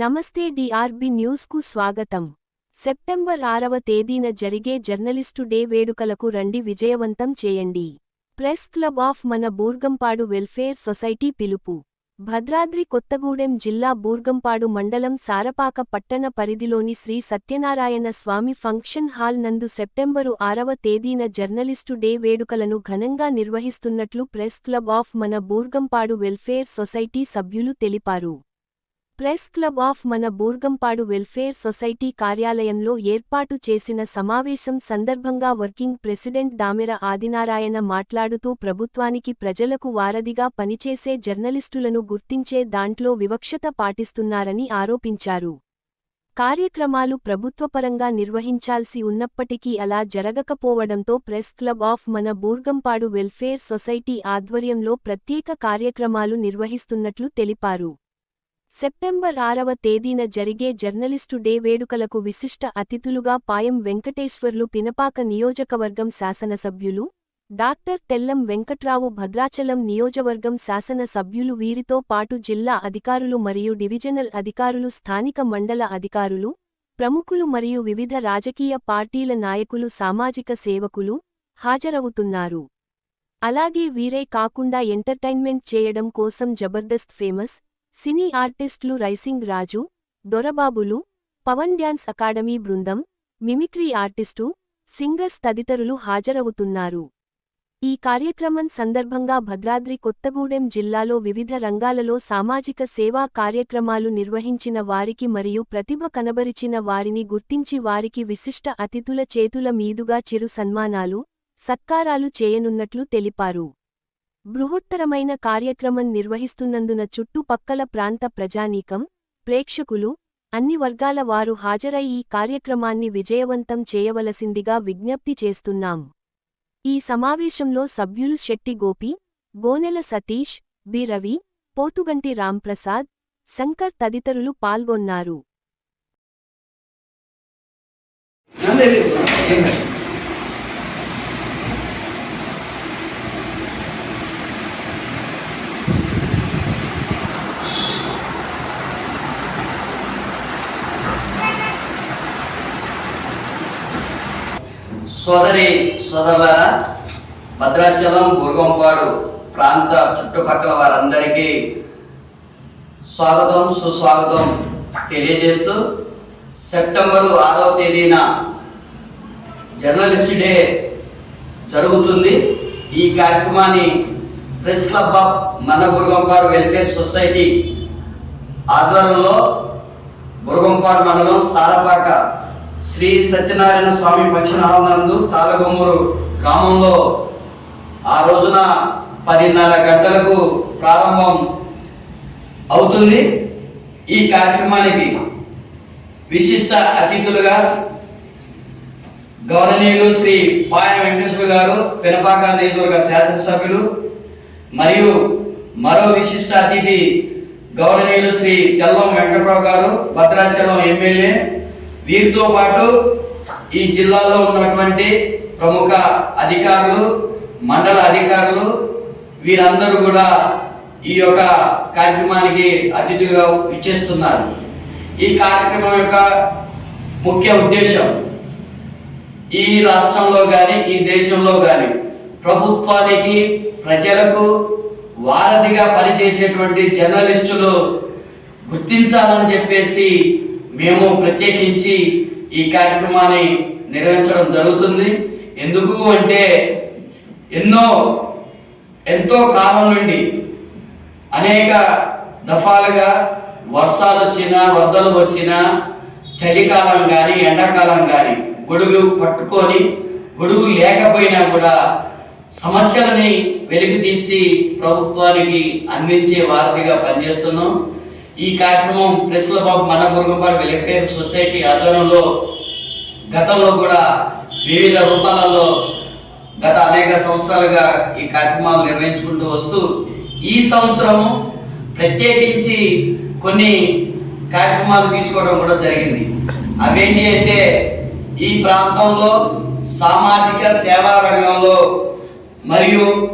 నమస్తే డిఆర్బి న్యూస్కు స్వాగతం. సెప్టెంబర్ ఆరవ తేదీన జరిగే జర్నలిస్టు డే వేడుకలకు రండి విజయవంతం చేయండి. ప్రెస్ క్లబ్ ఆఫ్ మన బూర్గంపాడు వెల్ఫేర్ సొసైటీ పిలుపు. భద్రాద్రి కొత్తగూడెం జిల్లా బూర్గంపాడు మండలం సారపాక పట్టణ పరిధిలోని శ్రీ సత్యనారాయణ స్వామి ఫంక్షన్ హాల్ నందు సెప్టెంబరు ఆరవ తేదీన జర్నలిస్టు డే వేడుకలను ఘనంగా నిర్వహిస్తున్నట్లు ప్రెస్ క్లబ్ ఆఫ్ మన బూర్గంపాడు వెల్ఫేర్ సొసైటీ సభ్యులు తెలిపారు. ప్రెస్ క్లబ్ ఆఫ్ మన బూర్గంపాడు వెల్ఫేర్ సొసైటీ కార్యాలయంలో ఏర్పాటు చేసిన సమావేశం సందర్భంగా వర్కింగ్ ప్రెసిడెంట్ దామెర ఆదినారాయణ మాట్లాడుతూ ప్రభుత్వానికి ప్రజలకు వారధిగా పనిచేసే జర్నలిస్టులను గుర్తించే దాంట్లో వివక్షత పాటిస్తున్నారని ఆరోపించారు. కార్యక్రమాలు ప్రభుత్వపరంగా నిర్వహించాల్సి ఉన్నప్పటికీ అలా జరగకపోవడంతో ప్రెస్ క్లబ్ ఆఫ్ మన బూర్గంపాడు వెల్ఫేర్ సొసైటీ ఆధ్వర్యంలో ప్రత్యేక కార్యక్రమాలు నిర్వహిస్తున్నట్లు తెలిపారు. సెప్టెంబర్ ఆరవ తేదీన జరిగే జర్నలిస్టు డే వేడుకలకు విశిష్ట అతిథులుగా పాయం వెంకటేశ్వర్లు పినపాక నియోజకవర్గం శాసనసభ్యులు డాక్టర్ తెల్లం వెంకట్రావు భద్రాచలం నియోజవర్గం శాసనసభ్యులు వీరితో పాటు జిల్లా అధికారులు మరియు డివిజనల్ అధికారులు స్థానిక మండల అధికారులు ప్రముఖులు మరియు వివిధ రాజకీయ పార్టీల నాయకులు సామాజిక సేవకులు హాజరవుతున్నారు. అలాగే వీరే కాకుండా ఎంటర్టైన్మెంట్ చేయడం కోసం జబర్దస్త్ ఫేమస్ సినీ ఆర్టిస్టులు రైసింగ్ రాజు దొరబాబులు పవన్ డ్యాన్స్ అకాడమీ బృందం మిమిక్రీ ఆర్టిస్టు సింగర్స్ తదితరులు హాజరవుతున్నారు. ఈ కార్యక్రమం సందర్భంగా భద్రాద్రి కొత్తగూడెం జిల్లాలో వివిధ రంగాలలో సామాజిక సేవా కార్యక్రమాలు నిర్వహించిన వారికి మరియు ప్రతిభ కనబరిచిన వారిని గుర్తించి వారికి విశిష్ట అతిథుల చేతుల మీదుగా చిరు సన్మానాలు సత్కారాలు చేయనున్నట్లు తెలిపారు. బృహత్తరమైన కార్యక్రమం నిర్వహిస్తున్నందున చుట్టుపక్కల ప్రాంత ప్రజానీకం ప్రేక్షకులు అన్ని వర్గాల వారు హాజరై ఈ కార్యక్రమాన్ని విజయవంతం చేయవలసిందిగా విజ్ఞప్తి చేస్తున్నాం. ఈ సమావేశంలో సభ్యులు శెట్టి గోపి గోనెల సతీష్ బి. రవి పోతుగంటి రాంప్రసాద్ శంకర్ తదితరులు పాల్గొన్నారు. సోదరి సోదర భద్రాచలం గురుగంపాడు ప్రాంత చుట్టుపక్కల వారందరికీ స్వాగతం సుస్వాగతం తెలియజేస్తూ సెప్టెంబరు ఆరవ తేదీన జర్నలిస్ట్ డే జరుగుతుంది. ఈ కార్యక్రమాన్ని ప్రెస్ క్లబ్ ఆఫ్ మన గురుగంపాడు వెల్ఫేర్ సొసైటీ ఆధ్వర్యంలో బురగంపాడు మండలం సారపాక శ్రీ సత్యనారాయణ స్వామి పక్షనాలందు తాలగొమ్మూరు గ్రామంలో ఆ రోజున పదిన్నర గంటలకు ప్రారంభం అవుతుంది. ఈ కార్యక్రమానికి విశిష్ట అతిథులుగా గౌరవనీయులు శ్రీ పాయన వెంకటేశ్వర గారు పెనపాక నియోజకవర్గ శాసనసభ్యులు మరియు మరో విశిష్ట అతిథి గౌరవనీయులు శ్రీ తెల్లం వెంకట్రావు గారు భద్రాచలం ఎమ్మెల్యే వీరితో పాటు ఈ జిల్లాలో ఉన్నటువంటి ప్రముఖ అధికారులు మండల అధికారులు వీరందరూ కూడా ఈ యొక్క కార్యక్రమానికి అతిథిగా ఇచ్చేస్తున్నారు ఈ కార్యక్రమం యొక్క ముఖ్య ఉద్దేశం ఈ రాష్ట్రంలో కానీ ఈ దేశంలో కానీ ప్రభుత్వానికి ప్రజలకు వారధిగా పనిచేసేటువంటి జర్నలిస్టులు గుర్తించాలని చెప్పేసి మేము ప్రత్యేకించి ఈ కార్యక్రమాన్ని నిర్వహించడం జరుగుతుంది. ఎందుకు అంటే ఎన్నో ఎంతో కాలం నుండి అనేక దఫాలుగా వర్షాలు వచ్చినా వరదలు వచ్చినా చలికాలం కానీ ఎండాకాలం కానీ గొడుగు పట్టుకొని గొడుగు లేకపోయినా కూడా సమస్యలని వెలికి తీసి ప్రభుత్వానికి అందించే వారధిగా పనిచేస్తున్నాం. ఈ కార్యక్రమం ప్రెస్ క్లబ్ ఆఫ్ మన గురుగంపాడు వెల్ఫేర్ సొసైటీ ఆధ్వర్యంలో గతంలో కూడా వివిధ రూపాలలో గత అనేక సంవత్సరాలుగా ఈ కార్యక్రమాలు నిర్వహించుకుంటూ వస్తూ ఈ సంవత్సరం ప్రత్యేకించి కొన్ని కార్యక్రమాలు తీసుకోవడం కూడా జరిగింది. అవేంటి అంటే ఈ ప్రాంతంలో సామాజిక సేవా రంగంలో మరియు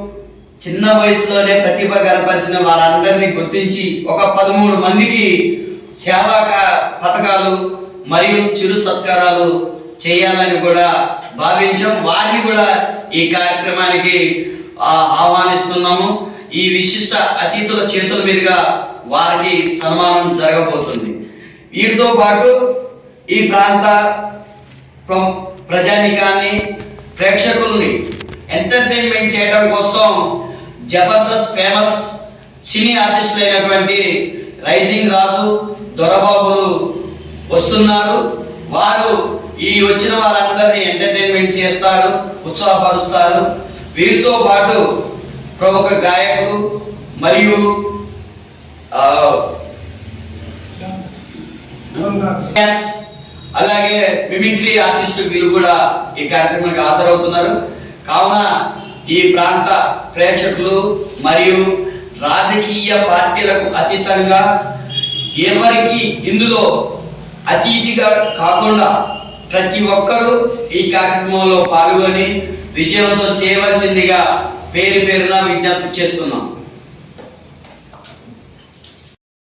చిన్న వయసులోనే ప్రతిభ కనపరిచిన వారందరినీ గుర్తించి ఒక పదమూడు మందికి సేవా పథకాలు మరియు చిరు సత్కారాలు చేయాలని కూడా భావించాం. వారిని కూడా ఈ కార్యక్రమానికి ఆహ్వానిస్తున్నాము. ఈ విశిష్ట అతిథుల చేతుల మీదుగా వారికి సన్మానం జరగబోతుంది. వీటితో పాటు ఈ ప్రాంత ప్రజానికాన్ని ప్రేక్షకుల్ని ఎంటర్టైన్మెంట్ చేయడం కోసం జబర్దస్త్ ఫేమస్ సినీ ఆర్టిస్టులు అయినటువంటి రైజింగ్ రాజు దొరబాబులు వస్తున్నారు. వారు ఈ వచ్చిన వారందరినీ ఎంటర్టైన్మెంట్ చేస్తారు ఉత్సాహపరుస్తారు. వీరితో పాటు ప్రముఖ గాయకులు మరియు అలాగే మిమిక్రీ ఆర్టిస్టులు వీరు కూడా ఈ కార్యక్రమానికి హాజరవుతున్నారు. కావున ఈ ప్రాంత ప్రేక్షకులు మరియు రాజకీయ పార్టీలకు అతీతంగా ఎవరికి ఇందులో అతీతిగా కాకుండా ప్రతి ఒక్కరూ ఈ కార్యక్రమంలో పాల్గొని విజయంతో చేయవలసిందిగా పేరు పేరున విజ్ఞప్తి చేస్తున్నాం.